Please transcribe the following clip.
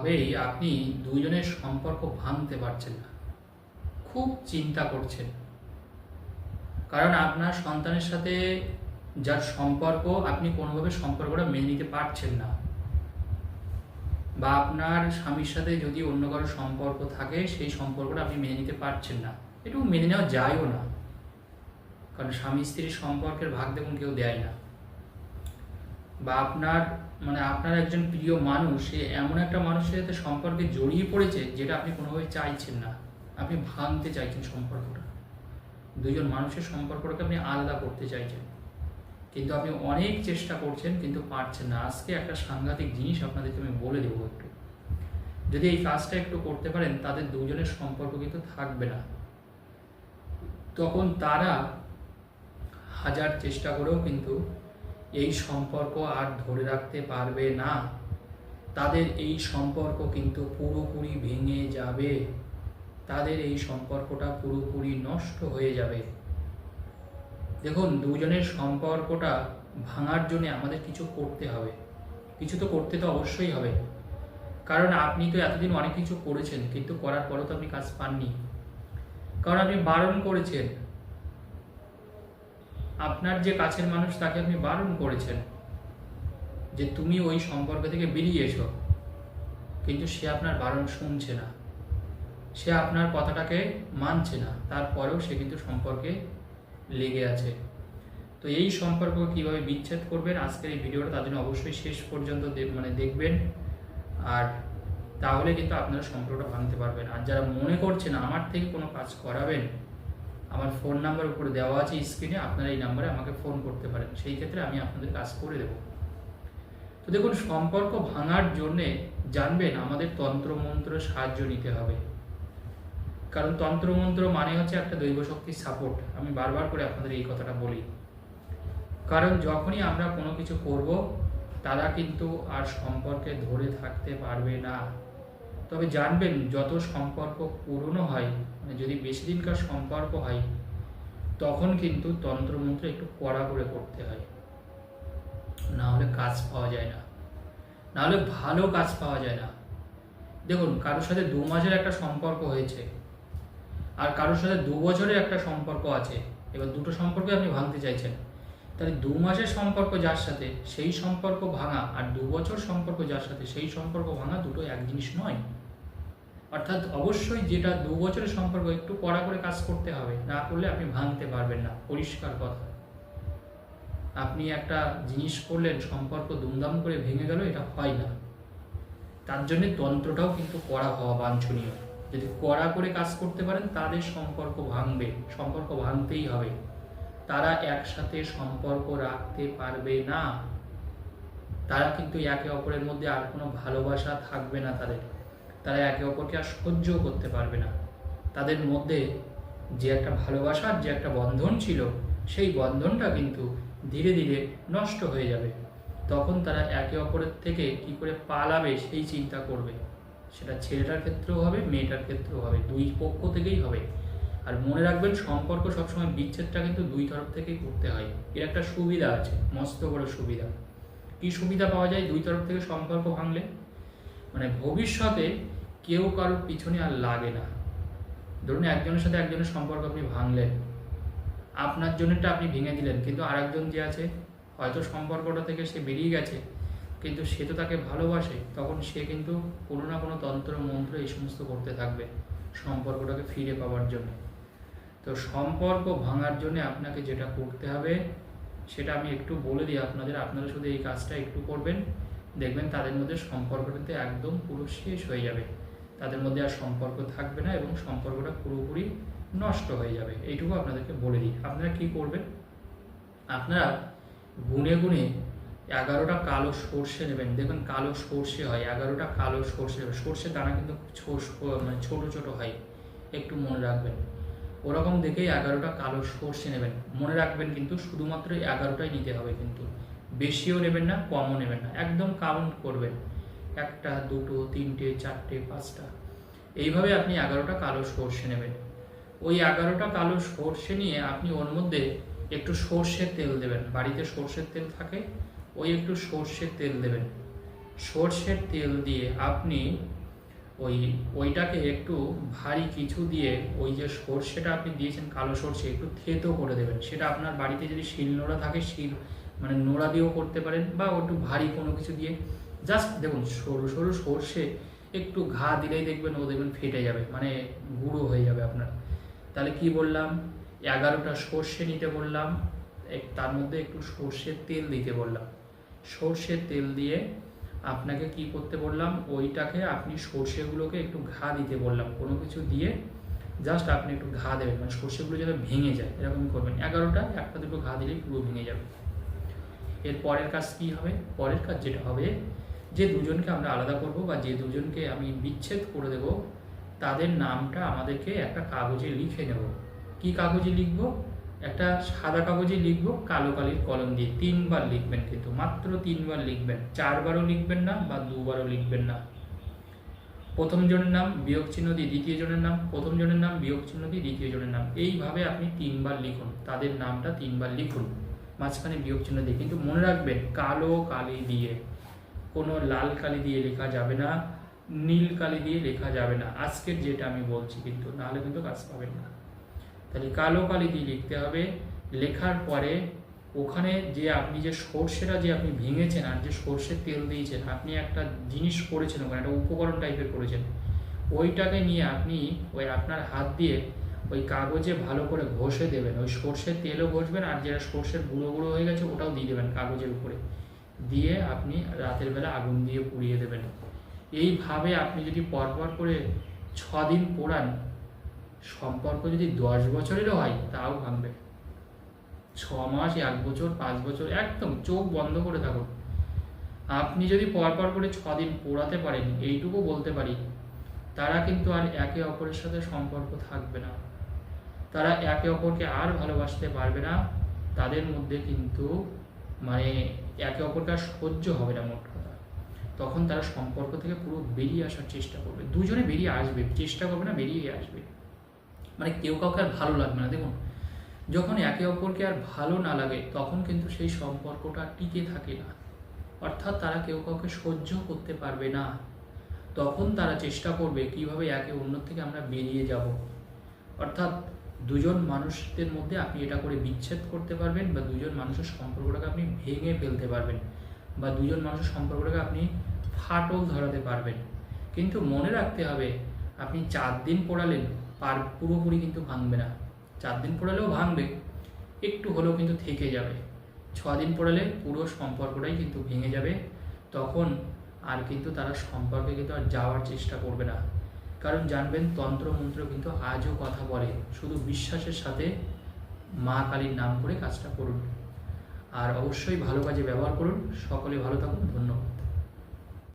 কোনোভাবেই আপনি দুজনের সম্পর্ক ভাঙতে পারছেন না। খুব চিন্তা করছেন। কারণ আপনার সন্তানের সাথে যার সম্পর্ক, আপনি কোনোভাবে সম্পর্কটা মেনে নিতে পারছেন না। বা আপনার স্বামীর সাথে যদি অন্য কারও সম্পর্ক থাকে, সেই সম্পর্কটা আপনি মেনে নিতে পারছেন না। এটুকু মেনে নেওয়া যায়ও না। কারণ স্বামী স্ত্রীর সম্পর্কের ভাগ দেখুন কেউ দেয় না। বা আপনার মানে আপনার একজন প্রিয় মানুষ, সে এমন একটা মানুষের সাথে সম্পর্কে জড়িয়ে পড়েছে যেটা আপনি কোনোভাবে চাইছেন না। আপনি ভাঙতে চাইছেন সম্পর্কটা। দুজন মানুষের সম্পর্কটাকে আপনি আলাদা করতে চাইছেন। কিন্তু আপনি অনেক চেষ্টা করছেন, কিন্তু পারছেন না। আজকে একটা সাংঘাতিক জিনিস আপনাদেরকে আমি বলে দেবো একটু। যদি এই কাজটা একটু করতে পারেন, তাদের দুজনের সম্পর্ক কিন্তু থাকবে না। তখন তারা হাজার চেষ্টা করেও কিন্তু এই সম্পর্ক আর ধরে রাখতে পারবে না। তাদের এই সম্পর্ক কিন্তু পুরোপুরি ভেঙে যাবে। তাদের এই সম্পর্কটা পুরোপুরি নষ্ট হয়ে যাবে। দেখুন, দুজনের সম্পর্কটা ভাঙার জন্য আমাদের কিছু করতে হবে। কিছু তো করতে তো অবশ্যই হবে। কারণ আপনি তো এতদিন অনেক কিছু করেছেন, কিন্তু করার পরও তো আপনি কাজ পাননি। কারণ আপনি বারণ করেছেন। আপনার যে কাছের মানুষ তাকে আপনি বারণ করেছেন যে তুমি ওই সম্পর্ক থেকে বেরিয়ে এসো, কিন্তু সে আপনার বারণ শুনছে না। সে আপনার কথাটাকে মানছে না, তারপরেও সে কিন্তু সম্পর্কে লেগে আছে। তো এই সম্পর্ক কীভাবে বিচ্ছেদ করবেন? আজকের এই ভিডিওটা তার জন্য অবশ্যই শেষ পর্যন্ত মানে দেখবেন। আর তাহলে কিন্তু আপনারা সম্পর্কটা ভাঙতে পারবেন। আর যারা মনে করছেন, আমার থেকে কোনো কাজ করাবেন আমার ফোন নাম্বার উপরে দেওয়া আছে স্ক্রিনে আপনারা এই নাম্বারে আমাকে ফোন করতে পারেন। সেই ক্ষেত্রে আমি আপনাদের কাজ করে দেব। তো দেখুন, সম্পর্ক ভাঙার জন্যে জানবেন আমাদের তন্ত্রমন্ত্রের সাহায্য নিতে হবে। কারণ তন্ত্রমন্ত্র মানে হচ্ছে একটা দৈব শক্তির সাপোর্ট আমি বারবার করে আপনাদের এই কথাটা বলি। কারণ যখনই আমরা কোনো কিছু করব, তারা কিন্তু আর সম্পর্কে ধরে থাকতে পারবে না। তবে জানবেন যত সম্পর্ক পুরনো হয় মানে যদি বেশি দিনকার সম্পর্ক হয়, তখন কিন্তু তন্ত্রমন্ত্র একটু কড়া করে করতে হয়। না হলে কাজ পাওয়া যায় না। না হলে ভালো কাজ পাওয়া যায় না। দেখুন, কারোর সাথে দু মাসের একটা সম্পর্ক হয়েছে, আর কারোর সাথে দু বছরের একটা সম্পর্ক আছে, এবার দুটো সম্পর্ক আপনি ভাঙতে চাইছেন। তাহলে দু মাসের সম্পর্ক যার সাথে, সেই সম্পর্ক ভাঙা আর দু বছর সম্পর্ক যার সাথে, সেই সম্পর্ক ভাঙা দুটো এক জিনিস নয়। অর্থাৎ অবশ্যই যেটা দু বছরের সম্পর্ক, একটু কড়া করে কাজ করতে হবে। না করলে আপনি ভাঙতে পারবেন না। পরিষ্কার কথা। আপনি একটা জিনিস করলেন, সম্পর্ক দুমদাম করে ভেঙে গেল, এটা হয় না। তার জন্য তন্ত্রটাও কিন্তু কড়া হওয়া বাঞ্ছনীয়। যদি কড়া করে কাজ করতে পারেন, তাদের সম্পর্ক ভাঙবে, সম্পর্ক ভাঙতেই হবে। তারা একসাথে সম্পর্ক রাখতে পারবে না। তারা কিন্তু একে অপরের মধ্যে আর কোনো ভালোবাসা থাকবে না তাদের। তারা একে অপরকে আর সহ্য করতে পারবে না। তাদের মধ্যে যে একটা ভালোবাসার যে একটা বন্ধন ছিল, সেই বন্ধনটা কিন্তু ধীরে ধীরে নষ্ট হয়ে যাবে। তখন তারা একে অপরের থেকে কি করে পালাবে সেই চিন্তা করবে। সেটা ছেলেটার ক্ষেত্রেও হবে, মেয়েটার ক্ষেত্রেও হবে, দুই পক্ষ থেকেই হবে। আর মনে রাখবেন, সম্পর্ক সবসময় বিচ্ছেদটা কিন্তু দুই তরফ থেকেই করতে হয়। এর একটা সুবিধা আছে, মস্ত বড় সুবিধা। কি সুবিধা পাওয়া যায় দুই তরফ থেকে সম্পর্ক ভাঙলে? মানে ভবিষ্যতে কেউ কারোর পিছনে আর লাগে না। ধরুন একজনের সাথে একজনের সম্পর্ক আপনি ভাঙলেন। আপনার জন্যটা আপনি ভেঙে দিলেন, কিন্তু আরেকজন যে আছে, হয়তো সম্পর্কটা থেকে সে বেরিয়ে গেছে, কিন্তু সে তো তাকে ভালোবাসে, তখন সে কিন্তু কোনো না কোনো তন্ত্র, মন্ত্র এই সমস্ত করতে থাকবে সম্পর্কটাকে ফিরে পাওয়ার জন্য। তো সম্পর্ক ভাঙার জন্য আপনাকে যেটা করতে হবে, সেটা আমি একটু বলে দিই আপনাদের, আপনারা শুধু এই কাজটা একটু করবেন, দেখবেন তাদের মধ্যে সম্পর্কটাতে একদম পুরো শেষ হয়ে যাবে। তাদের মধ্যে আর সম্পর্ক থাকবে না এবং সম্পর্কটা পুরোপুরি নষ্ট হয়ে যাবে। এইটুকু আপনাদেরকে বলে দিই। আপনারা কি করবেন? আপনারা গুনে গুনে এগারোটা কালো সর্ষে নেবেন। দেখবেন কালো সর্ষে হয়, এগারোটা কালো সর্ষে সর্ষের দানা কিন্তু মানে ছোট ছোট হয়, একটু মনে রাখবেন। ওরকম দেখেই এগারোটা কালো সর্ষে নেবেন। মনে রাখবেন কিন্তু শুধুমাত্র এগারোটাই নিতে হবে কিন্তু। বেশিও নেবেন না, কমও নেবেন না। একদম কাউন্ট করবেন। একটা, দুটো, তিনটে, চারটে, পাঁচটা। এইভাবে আপনি এগারোটা কালো সর্ষে নেবেন। ওই এগারোটা কালো সর্ষে নিয়ে আপনি ওর মধ্যে একটু সর্ষের তেল দেবেন। বাড়িতে সর্ষের তেল থাকে, ওই একটু সর্ষের তেল দেবেন। সর্ষের তেল দিয়ে আপনি ওই, ওইটাকে একটু ভারী কিছু দিয়ে ওই যে সর্ষেটা আপনি দিয়েছেন কালো সর্ষে, একটু থেতো করে দেবেন। সেটা আপনার বাড়িতে যদি শিল নোড়া থাকে, শিল মানে নোড়া দিয়েও করতে পারেন বা একটু ভারী কোনো কিছু দিয়ে জাস্ট দেখুন, সরু সরু সর্ষে, একটু ঘা দিলেই দেখবেন ও দেখবেন ফেটে যাবে মানে গুঁড়ো হয়ে যাবে আপনার। তাহলে কি বললাম? এগারোটা সর্ষে নিতে বললাম তার মধ্যে একটু সর্ষের তেল দিতে বললাম। সর্ষের তেল দিয়ে আপনাকে কি করতে বললাম? ওইটাকে আপনি সর্ষেগুলোকে একটু ঘা দিতে বললাম, কোনো কিছু দিয়ে জাস্ট আপনি একটু ঘা দেবেন মানে সর্ষেগুলো যাতে ভেঙে যায়, এরকম করবেন। এগারোটা, একটা দুটো ঘা দিলেই পুরো ভেঙে যাবে। এর পরের কাজ কি হবে? পরের কাজ যেটা হবে যে দুজনকে আমরা আলাদা করব বা যে দুজনকে আমি বিচ্ছেদ করে দেব, তাদের নামটা আমাদেরকে একটা কাগজে লিখে নেব। কি কাগজে লিখব? একটা সাদা কাগজে লিখব, কালো কালির কলম দিয়ে তিনবার লিখবেন কিন্তু, মাত্র তিনবার লিখবেন। চারবারও লিখবেন না বা দুবারও লিখবেন না। প্রথম জনের নাম, বিয়োগ চিহ্ন দিয়ে দ্বিতীয় জনের নাম, প্রথম জনের নাম, বিয়োগ চিহ্ন দিয়ে দ্বিতীয় জনের নাম। এইভাবে আপনি তিনবার লিখুন, তাদের নামটা তিনবার লিখুন। মাঝখানে বিয়োগ চিহ্ন দিয়ে, কিন্তু মনে রাখবেন, কালো কালি দিয়ে। কোনো লাল কালি দিয়ে লেখা যাবে না, নীল কালি দিয়ে লেখা যাবে না। আজকের যেটা আমি বলছি কিন্তু, নাহলে কিন্তু কাজ পাবেন না। তাহলে কালো কালি দিয়ে লিখতে হবে, লেখার পরে ওখানে যে আপনি যে সর্ষেটা যে আপনি ভেঙেছেন আর যে সর্ষের তেল দিয়েছেন, আপনি একটা জিনিস করেছেন ওখানে, একটা উপকরণ টাইপের করেছেন, ওইটাকে নিয়ে আপনি ওই আপনার হাত দিয়ে ওই কাগজে ভালো করে ঘষে দেবেন। ওই সর্ষের তেলও ঘষবেন আর যেটা সর্ষের গুঁড়ো গুঁড়ো হয়ে গেছে ওটাও দিয়ে দেবেন কাগজের উপরে। দিয়ে আপনি রাতের বেলা আগুন দিয়ে পুড়িয়ে দেবেন। এইভাবে আপনি যদি পরপর করে ছ দিন পোড়ান, সম্পর্ক যদি দশ বছরেরও হয়, তাও ভাঙবে। ছ মাস এক বছর, পাঁচ বছর, একদম চোখ বন্ধ করে থাকুন। আপনি যদি পরপর করে ছ দিন পোড়াতে পারেন, এইটুকু বলতে পারি, তারা কিন্তু আর একে অপরের সাথে সম্পর্ক থাকবে না। তারা একে অপরকে আর ভালোবাসতে পারবে না। তাদের মধ্যে কিন্তু মানে একে অপরকে আর সহ্য হবে না মোট কথা। তখন তারা সম্পর্ক থেকে পুরো বেরিয়ে আসার চেষ্টা করবে। দুজনে বেরিয়ে আসবে, চেষ্টা করবে না বেরিয়ে আসবে। মানে কেউ কাউকে আর ভালো লাগবে না। দেখুন, যখন একে অপরকে আর ভালো না লাগে, তখন কিন্তু সেই সম্পর্কটা টিকে থাকে না। অর্থাৎ তারা কেউ কাউকে সহ্য করতে পারবে না। তখন তারা চেষ্টা করবে কীভাবে একে অন্য থেকে আমরা বেরিয়ে যাব। অর্থাৎ দুজন মানুষদের মধ্যে আপনি এটা করে বিচ্ছেদ করতে পারবেন বা দুজন মানুষের সম্পর্কটাকে আপনি ভেঙে ফেলতে পারবেন বা দুজন মানুষের সম্পর্কটাকে আপনি ফাটল ধরাতে পারবেন। কিন্তু মনে রাখতে হবে, আপনি চার দিন পড়ালেন, পার পুরোপুরি কিন্তু ভাঙবে না। চার দিন পড়ালেও ভাঙবে, একটু হলেও কিন্তু থেকে যাবে। ছ দিন পড়ালে পুরো সম্পর্কটাই কিন্তু ভেঙে যাবে, তখন আর কিন্তু তারা সম্পর্কে কিন্তু আর যাওয়ার চেষ্টা করবে না। কারণ জানবেন তন্ত্রমন্ত্র কিন্তু আজও কথা বলে। শুধু বিশ্বাসের সাথে মা কালীর নাম করে কাজটা করুন। আর অবশ্যই ভালো কাজে ব্যবহার করুন। সকলে ভালো থাকুন। ধন্যবাদ।